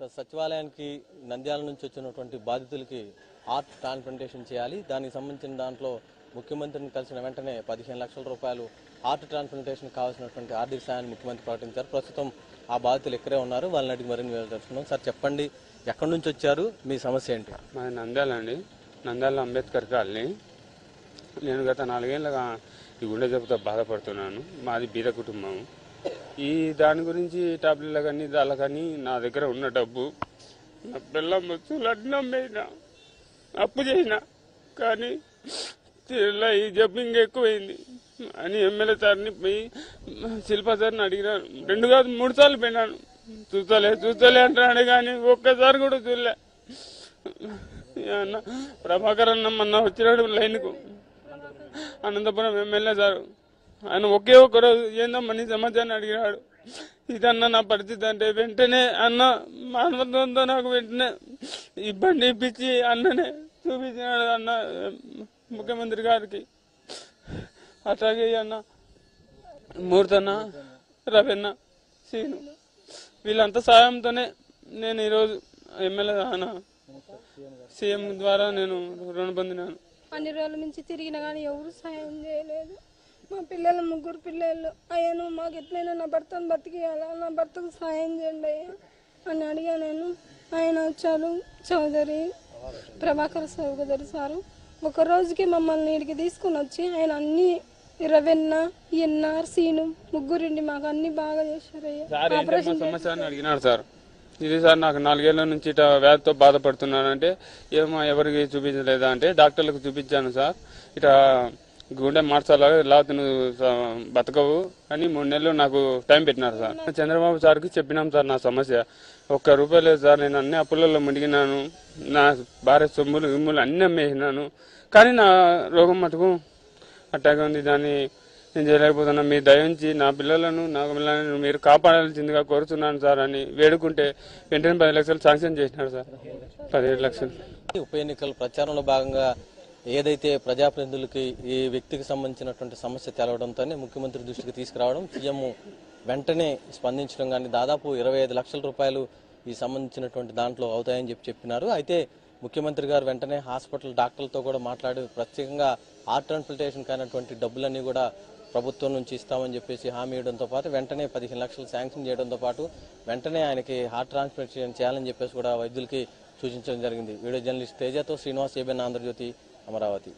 So సచివాలయానికి నంద్యాల నుంచి వచ్చినటువంటి బాధితులకి ఆర్ట్ ట్రాన్స్ప్లాంటేషన్ చేయాలి. దానికి సంబంధించిన దాంట్లో ముఖ్యమంత్రిని కలిసిన వెంటనే పదిహేను లక్షల రూపాయలు హార్ట్ ట్రాన్స్ప్లాంటేషన్ కావాల్సినటువంటి ఆర్థిక సాయాన్ని ముఖ్యమంత్రి ప్రకటించారు. ప్రస్తుతం ఆ బాధితులు ఇక్కడే ఉన్నారు. వాళ్ళని అడిగి మరిన్ని వివరాలు సార్ చెప్పండి. ఎక్కడి నుంచి వచ్చారు? మీ సమస్య ఏంటి? మాది నంద్యాల అండి. నంద్యాల అంబేద్కర్ కాలనీ. నేను గత నాలుగేళ్ళగా ఈ గుండె జబ్బుతో బాధపడుతున్నాను. మాది బీద కుటుంబం. ఈ దాని గురించి టాబ్లెట్లు కానీ దాని కానీ నా దగ్గర ఉన్న డబ్బు. నా పిల్లం వస్తువులు అన్నీ అమ్మేసిన అప్పు చేసిన కానీ ఈ జబ్బు ఇంకా ఎక్కువైంది. అని ఎమ్మెల్యే సార్ని పోయి శిల్పా సార్ని అడిగినాను. రెండు కాదు మూడు సార్లు పోయినాను. చూస్తలే చూస్తలే అంటున్నాడు కానీ ఒక్కసారి కూడా చూడలే. అన్న ప్రభాకర్ అన్న మొన్న వచ్చినాడు లైన్కు. Anantapur MLA sir. ఆయన ఒకే ఒక్క రోజు ఏందమ్మా నీ సమాచారాన్ని అడిగినాడు ఇదన్న నా పరిస్థితి అంటే వెంటనే అన్న మానవత్వంతో నాకు వెంటనే ఇబ్బంది ఇప్పించి అన్ననే చూపించినాడు అన్న ముఖ్యమంత్రి గారికి. అట్లాగే అన్న మూర్తన్న రవెన్న సీను వీళ్ళంతా సాయంతోనే నేను ఈరోజు ఎమ్మెల్యే అన్న సీఎం ద్వారా నేను రుణ పొందినాను. అన్ని రోజుల నుంచి తిరిగిన కానీ ఎవరు సాయం చేయలేదు. మా పిల్లలు ముగ్గురు పిల్లలు అయ్యాను మాకు ఎట్లయినా నా భర్తను బతికేయాలా? నా భర్తకు సాయం చేయండి అయ్యా అని అడిగా నేను. ఆయన వచ్చారు చౌదరి ప్రభాకర్ చౌదరి సారు. ఒక రోజుకి మమ్మల్ని ఇక్కడికి తీసుకుని వచ్చి ఆయన అన్ని రవెన్న ఎన్ఆర్ సీను ముగ్గురిండి మాకు అన్ని బాగా చేశారు సార్ సమస్య అని ఇది సార్ నాకు నాలుగేళ్ళ నుంచి ఇట వ్యాధితో బాధపడుతున్నానంటే ఏమో ఎవరికి చూపించలేదా అంటే డాక్టర్లకు చూపించాను సార్. ఇట గుండె మార్చాలా లేకపోతే నువ్వు బతకవు అని మూడు నెలలు నాకు టైం పెట్టినారు సార్. చంద్రబాబు సార్కి చెప్పినాం సార్ నా సమస్య. ఒక్క రూపాయి లేదు సార్ నేను అన్ని అప్పులలో మునిగినాను. నా భార్య సొమ్ములు ఇమ్ములు అన్ని అమ్మేసినాను. కానీ నా రోగం మటుకు అట్టాగా ఉంది. దాన్ని నేను చేయలేకపోతున్నా. మీ దయించి నా పిల్లలను నా పిల్లలను మీరు కాపాడాల్సిందిగా కోరుతున్నాను సార్ అని వేడుకుంటే వెంటనే పది లక్షలు శాంక్షన్ చేసినారు సార్. పదిహేడు లక్షలు. ఉప ఎన్నికల ప్రచారంలో భాగంగా ఏదైతే ప్రజాప్రతినిధులకి ఈ వ్యక్తికి సంబంధించినటువంటి సమస్య తెలవడంతోనే ముఖ్యమంత్రి దృష్టికి తీసుకురావడం సీఎం వెంటనే స్పందించడం కానీ దాదాపు ఇరవై ఐదు లక్షల రూపాయలు ఈ సంబంధించినటువంటి దాంట్లో అవుతాయని చెప్పి చెప్పినారు. అయితే ముఖ్యమంత్రి గారు వెంటనే హాస్పిటల్ డాక్టర్లతో కూడా మాట్లాడి ప్రత్యేకంగా హార్ట్ ట్రాన్స్ప్లాంటేషన్ కానటువంటి డబ్బులన్నీ కూడా ప్రభుత్వం నుంచి ఇస్తామని చెప్పేసి హామీ ఇవ్వడంతో పాటు వెంటనే పదిహేను లక్షలు శాంక్షన్ చేయడంతో పాటు వెంటనే ఆయనకి హార్ట్ ట్రాన్స్ప్లాంటేషన్ చేయాలని చెప్పేసి కూడా వైద్యులకి సూచించడం జరిగింది. వీడియో జర్నలిస్ట్ తేజతో శ్రీనివాస్ ఏబెన్ ఆంధ్రజ్యోతి अमरावती।